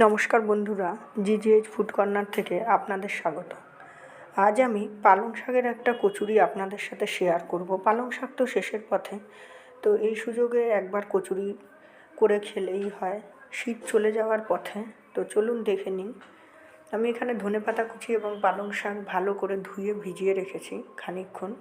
নমস্কার বন্ধুরা, জিজিএইচ food corner থেকে আপনাদের স্বাগত। আজ আমি পালং শাকের একটা কচুরি আপনাদের সাথে শেয়ার করব। পালং শাক তো শেষের পথে, তো এই সুযোগে একবার কচুরি করে খেলেই হয়। শীত চলে যাওয়ার পথে, তো চলুন দেখে নিন। আমি এখানে ধনে পাতা কুচি এবং পালং শাক ভালো করে ধুয়ে ভিজিয়ে রেখেছি খানিকক্ষণ।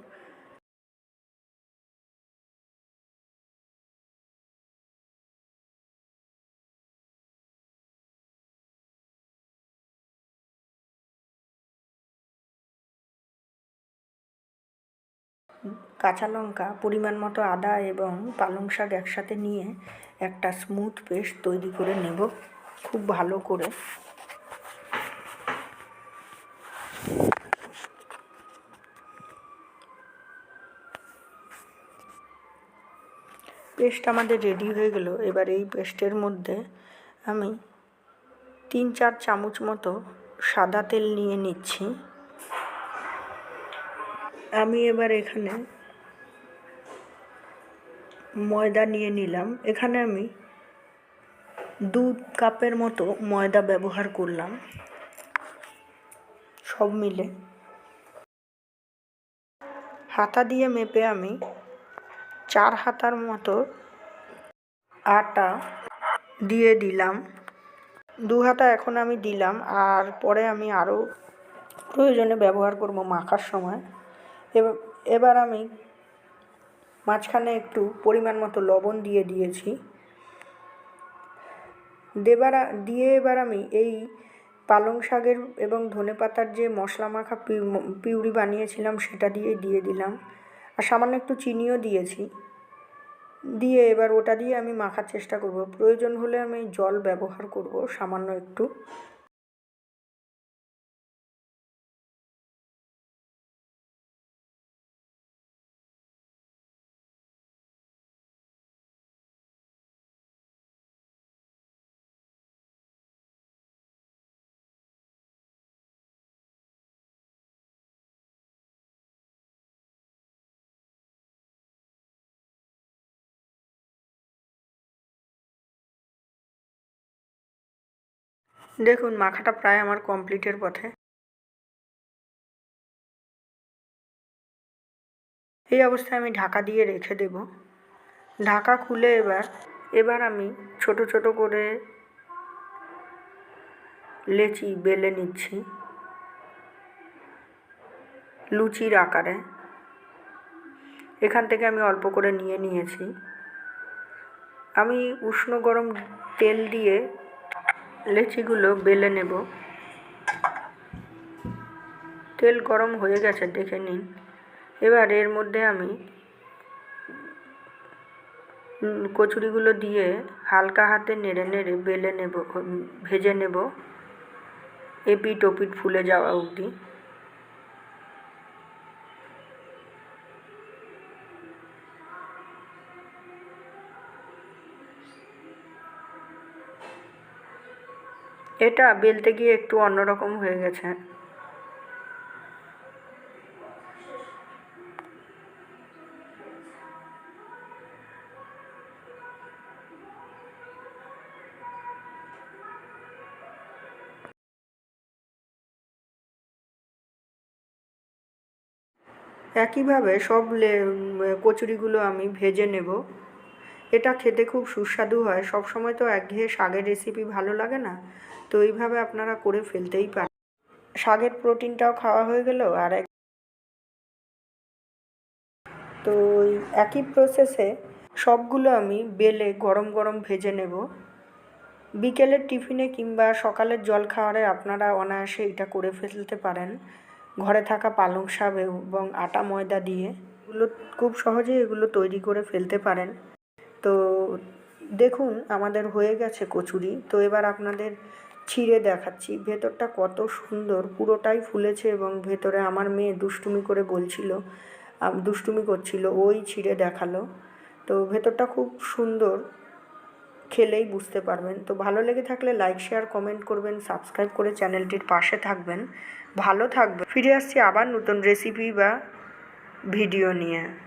কাঁচা লঙ্কা, পরিমাণ মতো আদা এবং পালং শাক একসাথে নিয়ে একটা স্মুথ পেস্ট তৈরি করে নেব, খুব ভালো করে। পেস্ট আমাদের রেডি হয়ে গেল। এবার এই পেস্টের মধ্যে আমি তিন চার চামচ মতো সাদা তেল নিয়ে নিচ্ছি। আমি এবার এখানে ময়দা নিয়ে নিলাম। এখানে আমি দু কাপের মতো ময়দা ব্যবহার করলাম। সব মিলে। হাতা দিয়ে মেপে আমি চার হাতার মতো আটা দিয়ে দিলাম। দু হাতা এখন আমি দিলাম। আর পরে আমি আরও প্রয়োজনে ব্যবহার করব মাখার সময়। এবার আমি মাঝখানে একটু পরিমাণ মতো লবণ দিয়ে দিয়েছি। দেবার দিয়ে এবার আমি এই পালং শাকের এবং ধনে পাতার যে মশলা মাখা পিউরি বানিয়েছিলাম সেটা দিয়ে দিয়ে দিলাম। আর সামান্য একটু চিনিও দিয়েছি। দিয়ে এবার ওটা দিয়ে আমি মাখার চেষ্টা করব। প্রয়োজন হলে আমি জল ব্যবহার করব সামান্য একটু। দেখুন, মাখাটা প্রায় আমার কমপ্লিটের পথে। এই অবস্থায় আমি ঢাকা দিয়ে রেখে দেব। ঢাকা খুলে এবার এবার আমি ছোট ছোট করে লেচি বেলে নিচ্ছি। লুচির আকারে। এখান থেকে আমি অল্প করে নিয়ে নিয়েছি। আমি উষ্ণ গরম তেল দিয়ে লেচিগুলো বেলে নেব। তেল গরম হয়ে গেছে, দেখে নিন। এবার এর মধ্যে আমি কচুরিগুলো দিয়ে হালকা হাতে নেড়ে নেড়ে বেলে নেব, ভেজে নেব। এপিট ওপিট ফুলে যাওয়া অবধি। এটা বেলতে গিয়ে একটু অন্যরকম হয়ে গেছে। একইভাবে সব কচুরিগুলো আমি ভেজে নেব। এটা খেতে খুব সুস্বাদু হয়। সব সময় তো একঘেয়ে শাকের রেসিপি ভালো লাগে না। তো এইভাবে আপনারা করে ফেলতেই পারেন। শাকের প্রোটিনটাও খাওয়া হয়ে গেল আর এক তো একই প্রসেসে সবগুলো আমি বেলে গরম গরম ভেজে নেব। বিকেলের টিফিনে কিংবা সকালের জল খাওয়ারে আপনারা অনায়াসে এটা করে ফেলতে পারেন। ঘরে থাকা পালং শাক এবং আটা ময়দা দিয়ে। এগুলো খুব সহজেই এগুলো তৈরি করে ফেলতে পারেন। তো দেখুন, আমাদের হয়ে গেছে কচুরি। তো এবার আপনাদের ছিঁড়ে দেখাচ্ছি, ভেতরটা কত সুন্দর, পুরোটাই ফুলেছে এবং ভেতরে আমার মেয়ে দুষ্টুমি করে বলছিল দুষ্টুমি করছিল, ওই ছিঁড়ে দেখাল। তো ভেতরটা খুব সুন্দর, খেলেই বুঝতে পারবেন। তো ভালো লেগে থাকলে লাইক, শেয়ার, কমেন্ট করবেন, সাবস্ক্রাইব করে চ্যানেলটির পাশে থাকবেন। ভালো থাকবেন। ফিরে আসছি আবার নতুন রেসিপি বা ভিডিও নিয়ে।